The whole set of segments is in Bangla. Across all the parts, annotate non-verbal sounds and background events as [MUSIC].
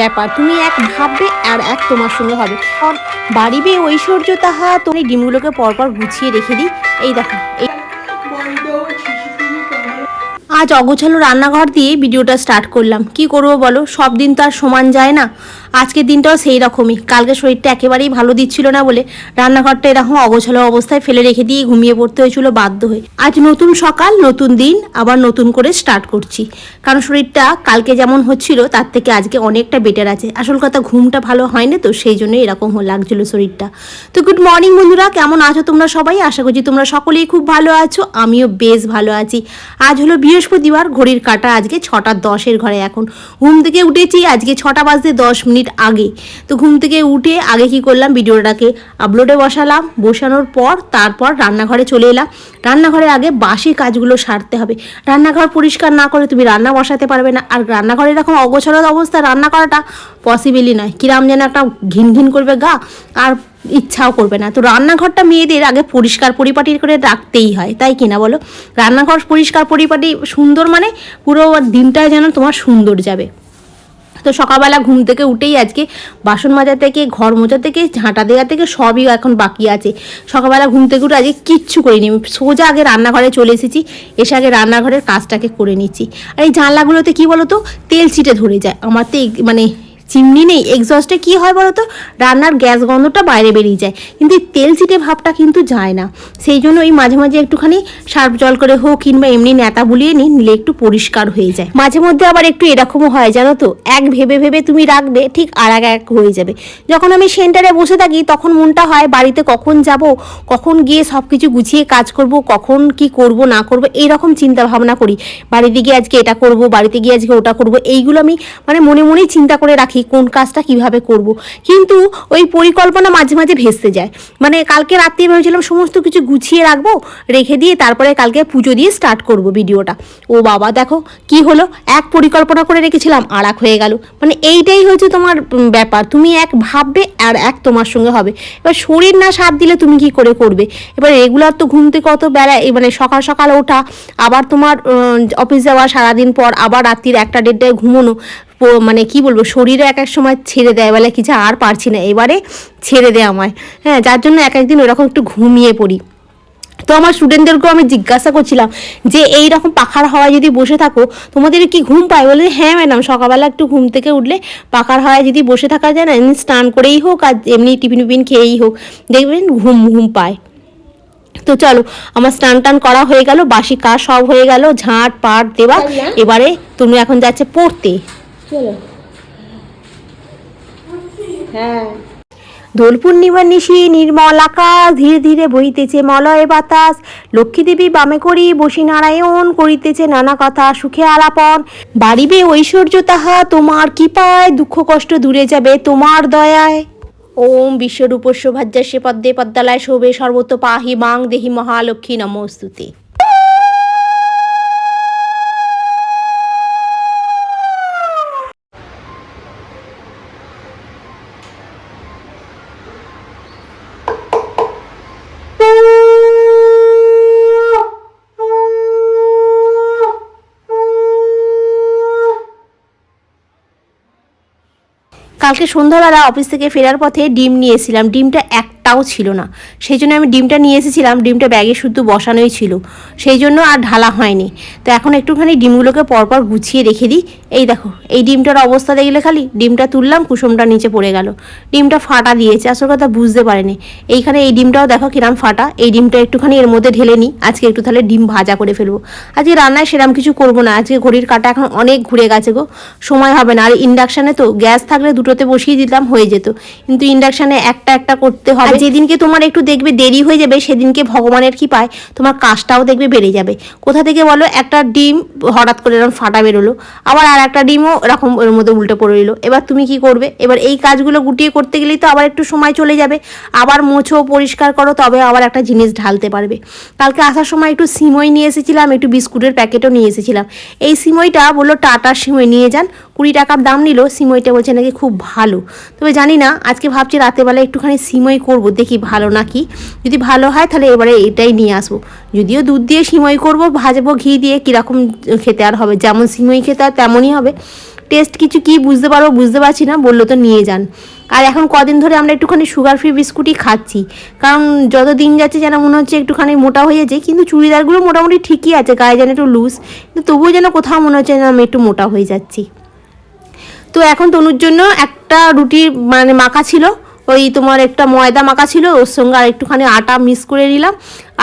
ব্যাপার, তুমি এক ভাববে আর এক তোমার সঙ্গে হবে। বাড়িবে ঐশ্বর্য তাহা তুমি ডিমগুলোকে পরপর গুছিয়ে রেখে দিই। এই দেখো, এই আজ অগোছালো রান্নাঘর দিয়ে ভিডিওটা স্টার্ট করলাম। কি করব বলো? সব দিন তো আর সমান যায় না। আজকের দিনটাও সেই রকমই। কালকে শরীরটা একেবারেই ভালো দিচ্ছিল না বলে রান্নাঘরটা এরকম অগোছালো অবস্থায় ফেলে রেখে দিয়ে ঘুমিয়ে পড়তে হয়েছিল বাধ্য হয়ে। আজ নতুন সকাল, নতুন দিন, আবার নতুন করে স্টার্ট করছি। কারণ শরীরটা কালকে যেমন হচ্ছিল, তার থেকে আজকে অনেকটা বেটার আছে। আসল কথা, ঘুমটা ভালো হয় না তো, সেই জন্য এরকম লাগছিল শরীরটা। তো গুড মর্নিং বন্ধুরা, কেমন আছো তোমরা সবাই? আশা করছি তোমরা সকলেই খুব ভালো আছো, আমিও বেশ ভালো আছি। আজ হলো বৃহস্পতিবার ঘড়ির কাটা আজকে ছটা দশের ঘরে। এখন ঘুম থেকে উঠেছি, আজকে ছটা বাজতে দশ মিনিট আগে। তো ঘুম থেকে উঠে আগে কি করলাম, ভিডিওটাকে আপলোডে বসালাম। বসানোর পর তারপর রান্নাঘরে চলে এলাম। রান্নাঘরে আগে বাসি কাজগুলো সারতে হবে। রান্নাঘর পরিষ্কার না করে তুমি রান্না বসাতে পারবে না। আর রান্নাঘরে এরকম অগোছালো অবস্থা রান্না করাটা পসিবলই নয়। কিরাম যেন একটা ঘিন ঘিন করবে গা। আর ইচ্ছাও করবে না। তো রান্নাঘরটা মেয়েদের আগে পরিষ্কার পরিপাটি করে রাখতেই হয়, তাই কিনা বলো? রান্নাঘর পরিষ্কার পরিপাটি সুন্দর মানে পুরো দিনটাই যেন তোমার সুন্দর যাবে। তো সকালবেলা ঘুম থেকে উঠেই আজকে বাসন মাজা থেকে, ঘর মোজা থেকে, ঝাঁটা দেওয়া থেকে সবই এখন বাকি আছে। সকালবেলা ঘুম থেকে উঠে আজকে কিচ্ছু করিনি সোজা আগে রান্নাঘরে চলে এসেছি, এসে আগে রান্নাঘরের কাজটাকে করে নিচ্ছি। আর এই জানলাগুলোতে কী বলো তো তেল ছিটে ধরে যায়। আমার তো মানে চিমনি নেই। এক্সস্টে কি হয় বলো তো? রান্নার গ্যাস গন্ধটা বাইরে বেরিয়ে যায়। কিন্তু তেল চিটে ভাবটা কিন্তু যায় না। সেই জন্য ওই মাঝে মাঝে একটুখানি সার্ফ জল করে হোক কিংবা এমনি নেতা বুলিয়ে নিই নিলে একটু পরিষ্কার হয়ে যায়। মাঝে মধ্যে আবার একটু এরকমও হয়, জানো তো? এক ভেবে ভেবে তুমি রাখবে, ঠিক আর এক এক হয়ে যাবে। যখন আমি সেন্টারে বসে থাকি, তখন মনটা হয়, বাড়িতে কখন যাব, কখন গিয়ে সব কিছু গুছিয়ে কাজ করব, কখন কি করব, না করব, এইরকম চিন্তা ভাবনা করি। বাড়িতে গিয়ে আজকে এটা করব, বাড়িতে গিয়ে আজকে ওটা করব, এইগুলো আমি মানে মনে মনেই চিন্তা করে রাখি। কোন কাজটা কীভাবে করব। কিন্তু ওই পরিকল্পনা মাঝে মাঝে ভেস্তে যায়। মানে কালকে রাত্রে ভেবেছিলাম সমস্ত কিছু গুছিয়ে রাখব, রেখে দিয়ে তারপরে কালকে পুজো দিয়ে স্টার্ট করব ভিডিওটা। ও বাবা, দেখো কি হলো? এক পরিকল্পনা করে রেখেছিলাম আর এক হয়ে গেল। মানে এইটাই হচ্ছে তোমার ব্যাপার। তুমি এক ভাববে আর এক তোমার সঙ্গে হবে। এবার শরীর না সাথ দিলে তুমি কি করে করবে? এবার রেগুলার তো ঘুমতে কত এই মানে সকাল সকাল ওঠা, আবার তোমার অফিস যাওয়া সারাদিন পর, আবার রাত্রির একটা দেড়টায় ঘুমোনো মানে কি বলব শরীরে এক এক সময় ছেড়ে দেয় বলে কিছু আর পারছি না এবারে ছেড়ে দেয় আমায়। হ্যাঁ যার জন্য এক একদিন ওরকম একটু ঘুমিয়ে পড়ি। তো আমার স্টুডেন্টদেরকেও আমি জিজ্ঞাসা করছিলাম যে এই রকম পাখার হাওয়ায় যদি বসে থাকো তোমাদের কি ঘুম পায়? বলে হ্যাঁ ম্যাডাম সকালবেলা একটু ঘুম থেকে উঠলে পাখার হাওয়ায় যদি বসে থাকা যায় না এমনি স্নান করেই হোক আর এমনি টিফিন টিফিন খেয়েই হোক দেখবেন ঘুম ঘুম পায়। তো চলো আমার স্নান টান করা হয়ে গেল বাসি কাজ সব হয়ে গেল ঝাঁট পাট দেওয়া এবারে তুমি এখন যাচ্ছে পড়তে। চলো। হ্যাঁ। দোল পূর্ণিমার নিশি নির্মল আকাশ ধীরে ধীরে বইতেছে মলয় বাতাস। লক্ষ্মী দেবী বামে করি বসি নারায়ণ করিতেছে নানা কথা সুখে আলাপন। বাড়িবে ঐশ্বর্য তাহা তোমার কৃপায় দুঃখ কষ্ট দূরে যাবে তোমার দয়ায়। ওম বিশ্বরূপস্য ভাজ্যাস্য পদ্মে পদ্মালয় শোভে সর্বত পাহি মাং দেহি মহালক্ষ্মী নমস্তুতে। কালকে সন্ধ্যাবেলা অফিস থেকে ফেরার পথে ডিম নিয়েছিলাম। ডিমটা ডিমটা একটাও ছিল না। সেই জন্য আমি ডিমটা নিয়ে এসেছিলাম, ডিমটা ব্যাগে শুধু বসানোই ছিল। সেই জন্য আর ঢালা হয়নি। তো এখন একটুখানি ডিমগুলোকে পরপর গুছিয়ে রেখে দিই। এই দেখো, এই ডিমটার অবস্থা দেখলে খালি ডিমটা তুললাম, কুসুমটা নিচে পড়ে গেল। ডিমটা ফাটা দিয়েছে, আসল কথা বুঝতে পারেনি। এইখানে এই ডিমটাও দেখো কিরাম ফাটা। এই ডিমটা একটুখানি এর মধ্যে ঢেলে নিই। আজকে একটু তাহলে ডিম ভাজা করে ফেলব। আজকে রান্নায় সেরকম কিছু করব না। আজকে ঘড়ির কাটা এখন অনেক ঘুরে গেছে গো। সময় হবে না। আর ইন্ডাকশানে তো গ্যাস থাকলে দুটোতে বসিয়ে দিতাম, হয়ে যেত। কিন্তু ইন্ডাকশানে একটা একটা করতে হবে। আর যেদিনকে তোমার একটু দেখবে দেরি হয়ে যাবে সেদিনকে ভগবানের কি পায় তোমার কাজটাও দেখবে বেড়ে যাবে। কোথা থেকে বলো একটা ডিম হঠাৎ করে এরকম ফাটা বেরোলো আবার আর একটা ডিমও এরকম ওর মধ্যে উল্টে পড়ে রইল। এবার তুমি কি করবে? এবার এই কাজগুলো গুটিয়ে করতে গেলেই তো আবার একটু সময় চলে যাবে। আবার মোছো পরিষ্কার করো তবে আবার একটা জিনিস ঢালতে পারবে। কালকে আসার সময় একটু সিমই নিয়ে এসেছিলাম একটু বিস্কুটের প্যাকেটও নিয়ে এসেছিলাম। এই সিমইটা বলল টাটার সিমই নিয়ে যান। কুড়ি টাকার দাম নিল সিমইটা বলছে নাকি খুব ভালো। তবে জানি না আজকে ভাবছি রাতেবেলা একটুখানি সিমই করব। দেখি ভালো নাকি? যদি ভালো হয় তাহলে এবারে এটাই নিয়ে আসব। যদিও দুধ দিয়ে সিমই করব, ভাজবো, ঘি দিয়ে কীরকম খেতে আর হবে? যেমন সিমই খেতে হয় তেমনই হবে। টেস্ট কিছু কি বুঝতে পারব বুঝতে পারছি না, বলল তো নিয়ে যান। আর এখন কদিন ধরে আমরা একটুখানি সুগার ফ্রি বিস্কুটই খাচ্ছি। কারণ যত দিন যাচ্ছে যেন মনে হচ্ছে একটুখানি মোটা হয়ে যাচ্ছে কিন্তু চুড়িদারগুলো মোটামুটি ঠিকই আছে, গায়ে যেন একটু লুজ কিন্তু তবুও যেন কোথাও মনে হচ্ছে যেন আমি একটু মোটা হয়ে যাচ্ছি। তো এখন তনুর জন্য একটা রুটি মানে মাখা ছিল ওই তোমার একটা ময়দা মাখা ছিল ওর সঙ্গে আর একটুখানি আটা মিক্স করে নিলাম।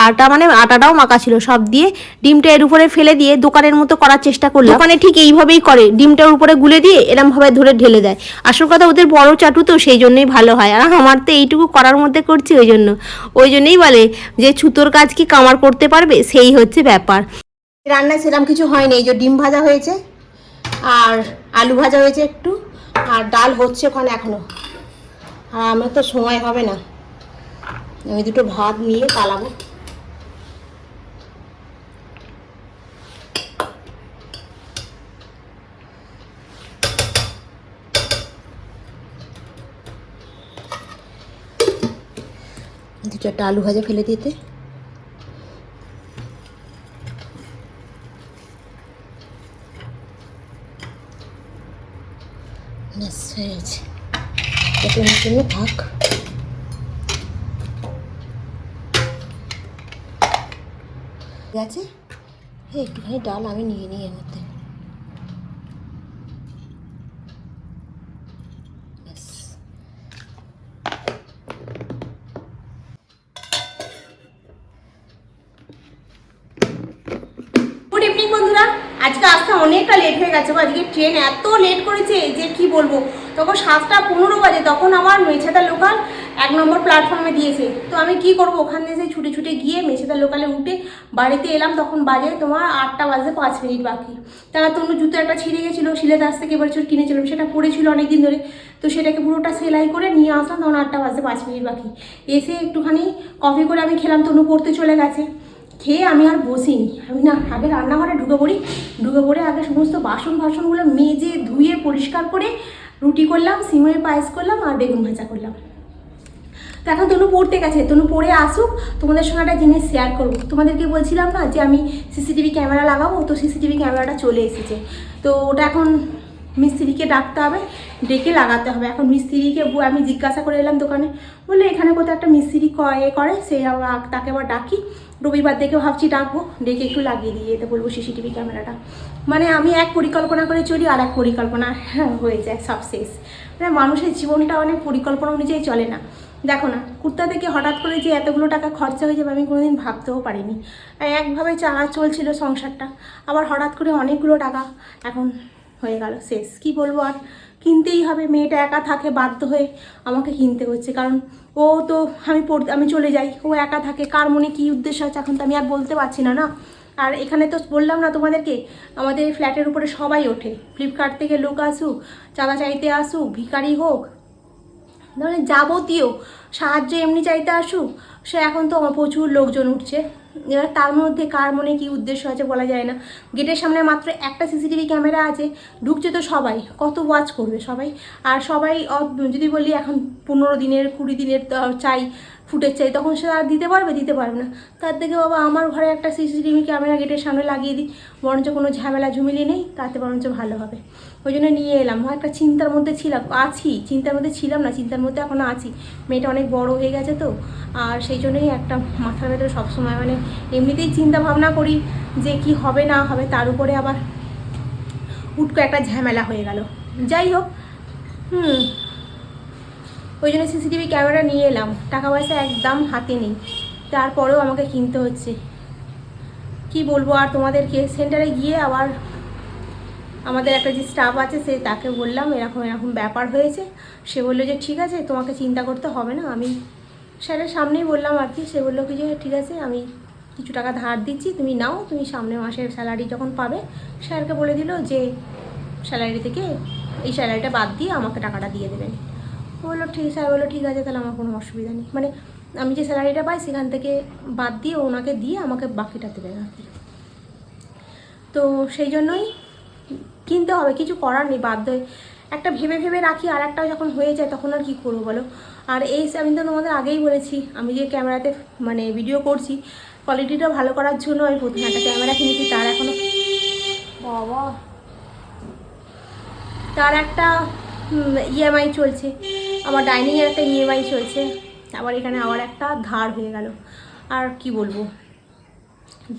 আটা মানে আটাটাও মাখা ছিল সব দিয়ে। ডিমটা এর উপরে ফেলে দিয়ে দোকানের মতো করার চেষ্টা করলাম। দোকানে ঠিক এইভাবেই করে ডিমটার উপরে গুলে দিয়ে এরমভাবে ধরে ঢেলে দেয়। আসল কথা ওদের বড় চাটু তো সেই জন্যই ভালো হয়। আর আমার তো এইটুকু করার মধ্যে করছি ওই জন্য। ওই জন্যই বলে যে ছুতোর কাজ কি কামার করতে পারবে? সেই হচ্ছে ব্যাপার। রান্নায় সেরকম কিছু হয়নি। এই যে ডিম ভাজা হয়েছে আর আলু ভাজা হয়েছে একটু আর ডাল হচ্ছে ওখানে এখনও। আর আমার তো সময় হবে না। আমি দুটো ভাত নিয়ে পালাবো। দু চারটা আলু ভাজা ফেলে দিতে। ব্যাস, হয়ে গেছে। এটার জন্য থাক ঠিক আছে এই একটুখানি ডাল আমি নিয়ে নিই এর মধ্যে ব্যাস। গুড ইভিনিং বন্ধুরা আজকে আসতে অনেকটা লেট হয়ে গেছে। আজকে ট্রেন এত লেট করেছে যে কি বলব? তখন সাতটা পনেরো বাজে, তখন আমার মেছেদা লোকাল এক নম্বর প্ল্যাটফর্মে দিয়েছে। তো আমি কি করব, ওখান থেকে ছুটে ছুটে গিয়ে মেছেদা লোকালে উঠে বাড়িতে এলাম, তখন বাজে তোমার আটটা বাজে পাঁচ মিনিট বাকি। তারা তনু জুতো একটা ছিঁড়ে গেছিল শিলে দাস থেকে এবার চোট কিনেছিলাম সেটা পড়েছিল অনেকদিন ধরে। তো সেটাকে পুরোটা সেলাই করে নিয়ে আসলাম, তখন আটটা বাজে পাঁচ মিনিট বাকি। এসে একটুখানি কফি করে আমি খেলাম, তনু পড়তে চলে গেছে। খেয়ে আমি আর বসিনি। আমি না আগে রান্নাঘরে ঢুকে পড়ি। ঢুকে পড়ে আগে সমস্ত বাসন ফাসনগুলো মেজে, ধুয়ে, পরিষ্কার করে রুটি করলাম, সিমের পায়েস করলাম আর বেগুন ভাজা করলাম। তো এখন তনু পড়তে গেছে। তনু পড়ে আসুক, তোমাদের সঙ্গে একটা জিনিস শেয়ার করব। তোমাদেরকে বলছিলাম না যে আমি সিসিটিভি ক্যামেরা লাগাবো, তো সিসিটিভি ক্যামেরাটা চলে এসেছে। তো ওটা এখন মিস্ত্রিকে ডাকতে হবে, ডেকে লাগাতে হবে। এখন মিস্ত্রিকে আমি জিজ্ঞাসা করে এলাম দোকানে। বললে, এখানে কোথাও একটা মিস্ত্রি ক- এ করে, সে আবার তাকে আবার ডাকি। রবিবার দেখে ভাবছি ডাকবো, ডেকে একটু লাগিয়ে দিয়ে যেতে বলব সিসিটিভি ক্যামেরাটা। মানে আমি এক পরিকল্পনা করে চলি আর এক পরিকল্পনা [LAUGHS] হয়ে যায় শেষ মানে মানুষের জীবনটা অনেক পরিকল্পনা অনুযায়ী চলে না। দেখো না, কুর্তা থেকে হঠাৎ করে যে এতগুলো টাকা খরচা হয়ে যাবে আমি কোনোদিন ভাবতেও পারিনি। একভাবে চালা চলছিল সংসারটা, আবার হঠাৎ করে অনেকগুলো টাকা এখন হয়ে গেল শেষ। কি বলব আর কিনতেই হবে, মেয়েটা একা থাকে, বাধ্য হয়ে আমাকে কিনতে হচ্ছে। কারণ ও তো আমি পড়তে, আমি চলে যাই, ও একা থাকে, কার মনে কী উদ্দেশ্য আছে এখন তো আমি আর বলতে পারছি না না? আর এখানে তো বললাম না তোমাদেরকে, আমাদের ফ্ল্যাটের উপরে সবাই ওঠে। ফ্লিপকার্ট থেকে লোক আসুক, চাঁদা চাইতে আসুক ভিকারি হোক মানে যাবতীয় সাহায্য এমনি চাইতে আসুক, সে এখন তো প্রচুর লোকজন উঠছে। এবার তার মধ্যে কার মনে কি উদ্দেশ্য আছে বলা যায় না। গেটের সামনে মাত্র একটা সিসিটিভি ক্যামেরা আছে, ঢুকছে তো সবাই, কত ওয়াচ করবে সবাই? আর সবাই যদি বলি এখন পনেরো দিনের, কুড়ি দিনের চাই, ফুটেজ চাই, তখন সে আর দিতে পারবে দিতে পারবে না। তার থেকে বাবা আমার ঘরে একটা সিসিটিভি ক্যামেরা গেটের সামনে লাগিয়ে দিই, বরঞ্চ কোনো ঝামেলা, ঝুমিলি নেই, তাতে বরঞ্চ ভালো হবে। ওই জন্য নিয়ে এলাম। হয় একটা চিন্তার মধ্যে ছিলাম, আছি, চিন্তার মধ্যে ছিলাম না, চিন্তার মধ্যে এখনও আছি। মেয়েটা অনেক বড় হয়ে গেছে তো, আর সেই জন্যই একটা মাথার ভেতরে সবসময় মানে এমনিতেই চিন্তা ভাবনা করি যে কি হবে না হবে, তার উপরে আবার উটকো একটা ঝামেলা হয়ে গেল। যাই হোক, হুম, ওই জন্য সিসিটিভি ক্যামেরা নিয়ে এলাম। টাকা পয়সা একদম হাতে নেই। তারপরেও আমাকে কিনতে হচ্ছে। কি বলব আর তোমাদেরকে? সেন্টারে গিয়ে আবার আমাদের একটা যে স্টাফ আছে, সে তাকে বললাম, এরকম এরকম ব্যাপার হয়েছে। সে বলল যে, ঠিক আছে, তোমাকে চিন্তা করতে হবে না। আমি স্যারের সামনেই বললাম আর কি, সে বলল কি যে, ঠিক আছে, আমি কিছু টাকা ধার দিচ্ছি, তুমি নাও, তুমি সামনে মাসের স্যালারি যখন পাবে। স্যারকে বলে দিল যে স্যালারি থেকে এই স্যালারিটা বাদ দিয়ে আমাকে টাকাটা দিয়ে দেবেন। বলল, ঠিক, স্যার বলল, ঠিক আছে, তাহলে আমার কোনো অসুবিধা নেই। মানে আমি যে স্যালারিটা পাই, সেখান থেকে বাদ দিয়ে ওনাকে দিয়ে আমাকে বাকিটা দেবেন আর কি। তো সেই জন্যই কিনতে হবে, কিছু করার নেই, বাধ্য হয়ে। একটা ভেবে ভেবে রাখি আর একটা যখন হয়ে যায়, তখন আর কি করব বলো? আর এই আমি তো তোমাদের আগেই বলেছি, আমি যে ক্যামেরাতে মানে ভিডিও করছি কোয়ালিটিটা ভালো করার জন্য আমি প্রথমে একটা ক্যামেরা কিনেছি, তার এখনও বাবা। তার একটা ইএমআই চলছে, আমার ডাইনিংয়ের একটা ইএমআই চলছে, আবার এখানে আবার একটা ধার হয়ে গেল। আর কি বলব?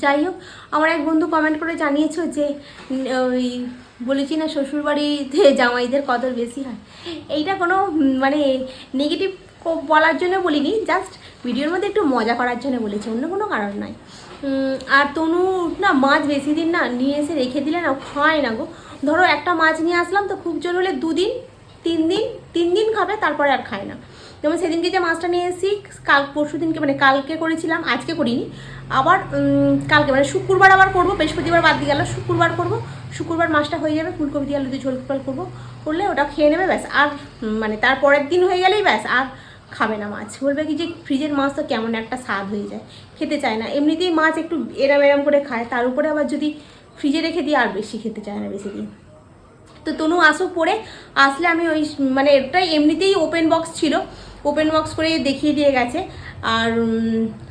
যাই হোক, আমার এক বন্ধু কমেন্ট করে জানিয়েছো যে ওই বলেছি না, শ্বশুরবাড়িতে জামাইদের কদর বেশি হয়। এইটা কোনো মানে নেগেটিভ বলার জন্য বলিনি জাস্ট ভিডিওর মধ্যে একটু মজা করার জন্য বলেছি, অন্য কোনো কারণ নয় আর তনু না, মাছ বেশি দিন না, নিয়ে এসে রেখে দিলে না, খায় না গো। ধরো একটা মাছ নিয়ে আসলাম তো খুব জোর হলে দুদিন, তিন দিন তিন দিন খাবে, তারপরে আর খায় না। যেমন সেদিনকে যে মাছটা নিয়ে এসেছি, কাল, পরশু দিনকে মানে কালকে করেছিলাম, আজকে করিনি। আবার কালকে মানে শুক্রবার আবার করব, বৃহস্পতিবার বাদ দিয়ে গেল, শুক্রবার করব। শুক্রবার মাছটা হয়ে যাবে, ফুলকপি দিয়ে আলু দিয়ে ঝোল টোল করব। করলে ওটা খেয়ে নেবে, ব্যাস। আর মানে তার পরের দিন হয়ে গেলেই ব্যাস, আর খাবে না মাছ। বলবে কি যে, ফ্রিজের মাছ তো কেমন একটা স্বাদ হয়ে যায়, খেতে চায় না। এমনিতেই মাছ একটু এরাম এরাম করে খায়, তার উপরে আবার যদি ফ্রিজে রেখে দিই, আর বেশি খেতে চায় না বেশি দিন। তো তনু আসো পরে, আসলে আমি ওই মানে এটাই এমনিতেই ওপেন বক্স ছিল। ওপেন বক্স করে দেখিয়ে দিয়ে গেছে। আর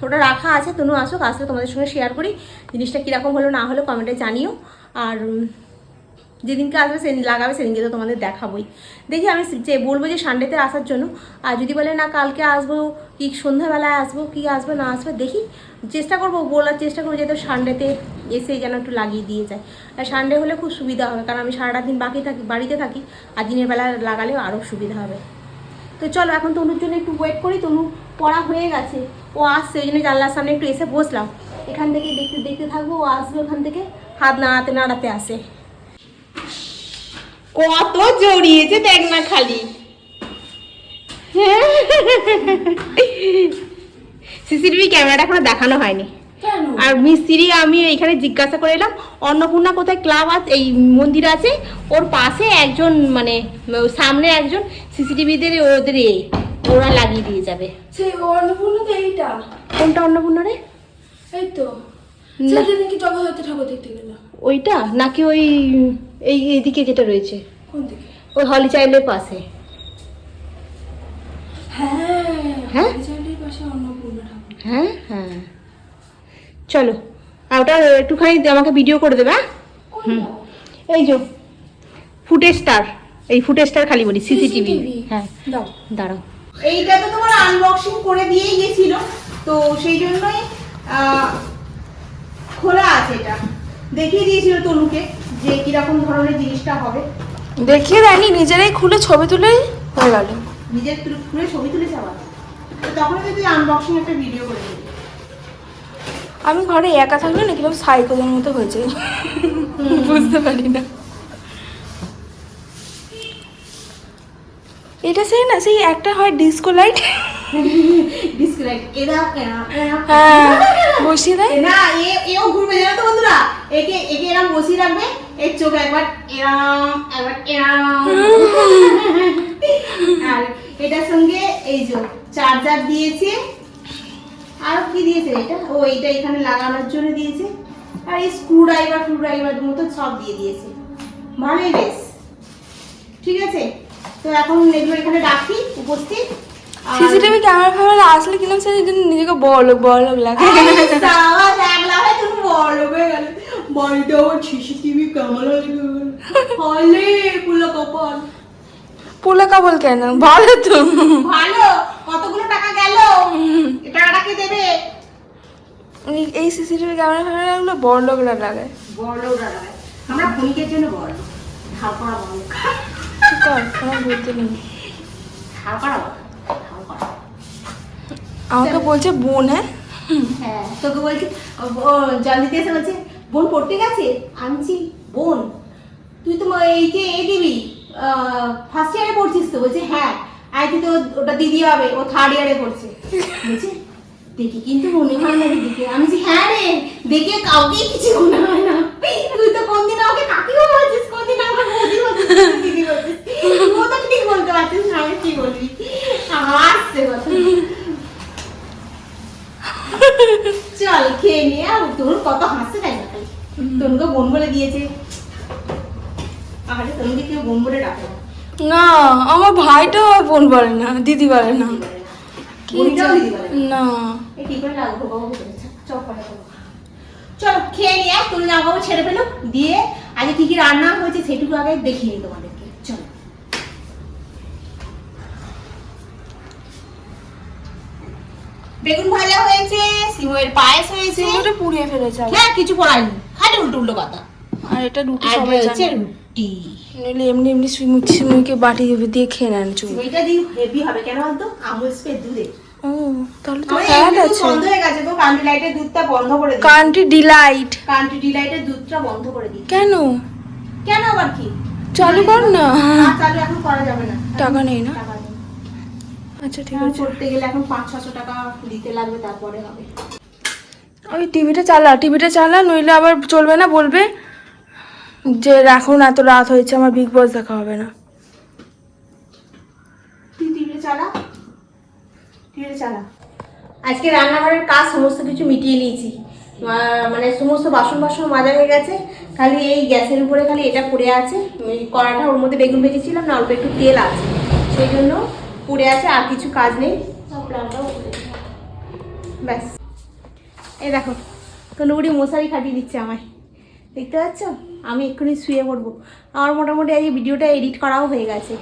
ওটা রাখা আছে, তনু আসুক আসলে তোমাদের সঙ্গে শেয়ার করি, জিনিসটা কীরকম হলো না হলো কমেন্টে জানিও। আর যেদিনকে আসবে সেদিন লাগাবে, সেদিনকে তো তোমাদের দেখাবোই। দেখি আমি যে বলব যে সানডেতে আসার জন্য, আর যদি বলে না কালকে আসব, কি সন্ধ্যাবেলায় আসব, কি আসবে, না আসবে, দেখি। চেষ্টা করব, বলার চেষ্টা করব যাতে সানডেতে এসে যেন একটু লাগিয়ে দিয়ে যায়। আর সানডে হলে খুব সুবিধা হবে, কারণ আমি সারাটা দিন বাকি থাকি, বাড়িতে থাকি, আর দিনের বেলা লাগালেও আরও সুবিধা হবে। তো চলো, এখন তনুর জন্য একটু ওয়েট করি, তনু পড়া হয়ে গেছে। ও আসছে ওই জন্য জানলার সামনে একটু এসে বসলাম। এখান থেকে দেখতে দেখতে থাকব ও আসবে ওখান থেকে হাত নাড়াতে নাড়াতে আসে। কত জড়িয়েছে দেখ না খালি। সিসিটিভি ক্যামেরাটা এখনও দেখানো হয়নি। আর মিস্ত্রি আমি এখানে জিজ্ঞাসা করে এলাম অন্নপূর্ণা কোথায় ক্লাব আছে এই মন্দির আছে? ওর পাশে একজন মানে সামনে একজন সিসিটিভিদের ওদের এ ওরা লাগিয়ে দিয়ে যাবে। সেই অন্নপূর্ণা তো এইটা। কোনটা অন্নপূর্ণা রে? এই তো। সেদিন নাকি জগদ্ধাত্রী ঠাকুর দেখতে গেলাম ওইটা? নাকি ওই এই এইদিকে যেটা রয়েছে? কোন দিকে? ওই হলি চাইল্ডের পাশে। হ্যাঁ হ্যাঁ? পাশে অন্নপূর্ণা ঠাকুর। হ্যাঁ হ্যাঁ। চলো আর ওটা একটুখানি আমাকে ভিডিও করে দেবে হ্যাঁ? হুম। এই যে ফুটেজটার এই ফুটেজটার খালি বলি সিসিটিভি হ্যাঁ। দাও। দাঁড়াও। এইটা তো তোমার আনবক্সিং করে দিয়েই গেছিল তো সেই জন্যই খোলা আছে এটা। দেখিয়ে দিয়েছিল তনুকে যে কীরকম ধরনের জিনিসটা হবে। দেখিয়ে দেয়নি নিজেরাই খুলে ছবি তুলেই হয়ে গেল। নিজের খুলে ছবি তুলে আবার। তো তখন তুই আনবক্সিং একটা ভিডিও করে দিবি। আমি ঘরে একা থাকলে না কীরকম সাইকেলের মতো হয়েছে বুঝতে পারি না। এটা সেই না সেই একটা হয় ডিস্কো লাইট হ্যাঁ বসিয়ে দেয়। না এও ঘুরবে জানো তো বন্ধুরা? একে একে এরম বসিয়ে রাখবে এর চোখ একবার এরাম একবার এরাম আর এটার সঙ্গে এই যে চার্জার দিয়েছে। আর কি দিয়েছে এটা? ও এটা এখানে লাগানোর জন্য দিয়েছে। আর এই স্ক্রু ড্রাইভার ফ্রু ড্রাইভার মতো সব দিয়ে দিয়েছে। ভালোই বেশ। ঠিক আছে? তো এখন এগুলো এখানে রাখি উপস্থিত। সিসিটিভি ক্যামেরা ফ্যামেরা আসলে কিনা সেই জন্য নিজেকে বড় লোক বড় লোক লাগে দেখলা হয় তুমি বড় হয়ে গেল। বাড়িতে আমার সিসিটিভি ক্যামেরা লেগে হলে পুলো কপাল। পোলা কাবল কেন? ভালো তো। ভালো। কতগুলো টাকা গেল? টাকাটা কে দেবে? এই- সিসিটিভি ক্যামেরা ফ্যামেরা গুলো বড় লোকরা লাগে বড় লোকরা লাগায়। আমরা ক্ষণিকের জন্য বড় ধার বড় আছে আমার নেই। করা করা। আমাকে বলছে বোন হ্যাঁ? হ্যাঁ তোকে বলছি জল দিতে এসে বলছে বোন পড়তে গেছে? আনছি বোন তুই তো এই যে এ দিবি ফার্স্ট ইয়ারে পড়ছিস তো? বলছে হ্যাঁ। আই তুই তো ওটা দিদি হবে ও থার্ড ইয়ারে পড়ছে। বলছে দেখি কিন্তু মনে হয় না দিদিকে। আমি বলছি হ্যাঁ রে দেখে কাউকেই কিছু মনে হয় না। ভাইটাও আর বোন বলে না দিদি বলে না। না। চলো খেয়ে নিয়ে তুমি ছেড়ে দিয়ে আগে কি কি রান্না হয়েছে সেটুকু আগে দেখিয়ে নিই তোমাদেরকে। চলো। বেগুন ভাজা হয়েছে পায়েস হয়েছে। পুড়িয়ে ফেলেছে হ্যাঁ কিছু পড়ায়নি। খালি উল্টো উল্টো কথা আর এটা রুটি সবাই রুটি। নইলে এমনি এমনি সুইমুকি সুইমুকি বাটি দিয়ে খেয়ে নেন চুল। সিমইটা দিয়ে হেভি হবে কেন বলতো? আমুল স্প্রে দুধে ও তাহলে তো আছে। বন্ধ হয়ে গেছে তো কান্ট্রি লাইটের দুধটা বন্ধ করে দিই। কান্ট্রি ডিলাইট কান্ট্রি ডিলাইটের দুধটা বন্ধ করে দিই। কেন? কেন আবার কি? চালু কর না। না, চালু এখন করা যাবে না। টাকা নেই না? আচ্ছা ঠিক আছে। করতে গেলে এখন পাঁচ ছশো টাকা দিতে লাগবে তারপরে হবে। ওই টিভিটা চালা টিভিটা চালা নইলে আবার চলবে না বলবে? যে এখন এত রাত হয়েছে, আমার বিগ বস দেখা হবে না। আজকে রান্নাঘরের কাজ সমস্ত কিছু মিটিয়ে নিয়েছি। মানে সমস্ত বাসন বাসন মাজা হয়ে গেছে। খালি এই গ্যাসের উপরে খালি এটা পড়ে আছে। কড়াটা ওর মধ্যে বেগুন ভেজেছিলাম, না অল্প একটু তেল আছে। সেই জন্য পড়ে আছে, আর কিছু কাজ নেই। ব্যাস। এই দেখো তনুগুড়ি মশারি খাটিয়ে দিচ্ছে আমায়। দেখতে পাচ্ছ? আমি এক্ষুনি শুয়ে পড়ব। আমার মোটামুটি এই ভিডিওটা এডিট করাও হয়ে গেছে।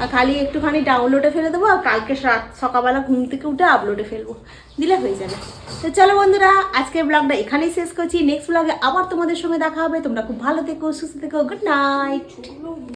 আর খালি একটুখানি ডাউনলোডে ফেলে দেবো আর কালকে রাত সকালবেলা ঘুম থেকে উঠে আপলোডে ফেলব। দিলে হয়ে যাবে। তো চলো বন্ধুরা, আজকের ব্লগটা এখানেই শেষ করছি। নেক্সট ব্লগে আবার তোমাদের সঙ্গে দেখা হবে। তোমরা খুব ভালো থেকো, সুস্থ থেকো গুড নাইট